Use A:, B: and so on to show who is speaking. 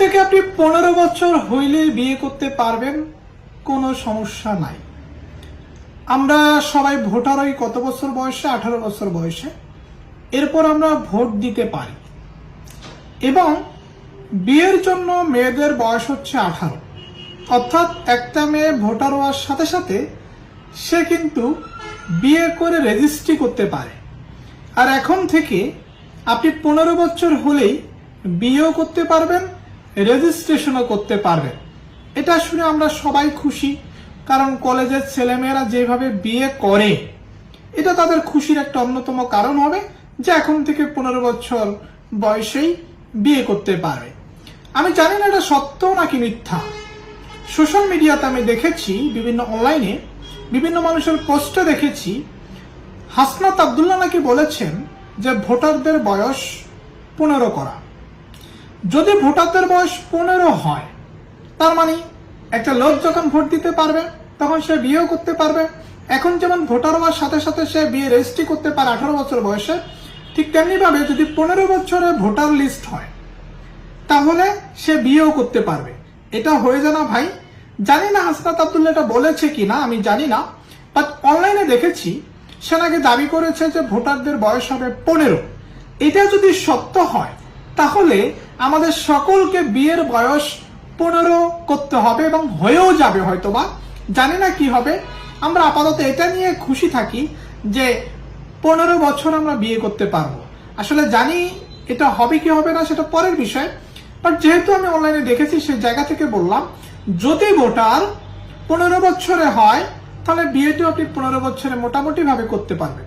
A: থেকে আপনি পনেরো বছর হইলে বিয়ে করতে পারবেন, কোনো সমস্যা নাই। আমরা সবাই ভোটার হই কত বছর বয়সে? আঠারো বছর বয়সে। এরপর আমরা ভোট দিতে পারি। এবং বিয়ের জন্য মেয়েদের বয়স হচ্ছে আঠারো। অর্থাৎ একটা মেয়ে ভোটার হওয়ার সাথে সাথে সে কিন্তু বিয়ে করে রেজিস্ট্রি করতে পারে। আর এখন থেকে আপনি পনেরো বছর হলেই বিয়েও করতে পারবেন রেজিস্ট্রেশনও করতে পারবেন এটা শুনে আমরা সবাই খুশি, কারণ কলেজের ছেলেমেয়েরা যেভাবে বিয়ে করে, এটা তাদের খুশির একটা অন্যতম কারণ হবে যে এখন থেকে পনেরো বছর বয়সেই বিয়ে করতে পারবে। আমি জানি না এটা সত্য নাকি মিথ্যা। সোশ্যাল মিডিয়াতে আমি দেখেছি, বিভিন্ন অনলাইনে বিভিন্ন মানুষের পোস্টে দেখেছি, হাসনাত আবদুল্লাহ নাকি বলেছেন যে ভোটারদের বয়স পনেরো করা। যদি ভোটারদের বয়স পনেরো হয়, তার মানে একটা লোক যখন ভোট দিতে পারবে, তখন সে বিয়েও করতে পারবে। এখন যেমন ভোটার হওয়ার সাথে সাথে সে বিয়ে রেজিস্ট্রি করতে পারে আঠারো বছর বয়সে, ঠিক তেমনিভাবে যদি পনেরো বছরে ভোটার লিস্ট হয়, তাহলে সে বিয়েও করতে পারবে। এটা হয়ে যায় না ভাই। জানি না হাসনাত আবদুল্লাহ এটা বলেছে কি না আমি জানি না। বাট অনলাইনে দেখেছি, সে নাকি দাবি করেছে যে ভোটারদের বয়স হবে পনেরো। এটা যদি সত্য হয়, তাহলে আমাদের সকলকে বিয়ের বয়স পনেরো করতে হবে এবং হয়েও যাবে হয়তোবা। জানি না কি হবে। আমরা আপাতত এটা নিয়ে খুশি থাকি যে পনেরো বছর আমরা বিয়ে করতে পারব। আসলে জানি এটা হবে কি হবে না, সেটা পরের বিষয়। বাট যেহেতু আমি অনলাইনে দেখেছি সেই জায়গা থেকে বললাম, যদি ভোটার পনেরো বছরে হয়, তাহলে বিয়েটিও আপনি পনেরো বছরে মোটামুটি ভাবে করতে পারবেন।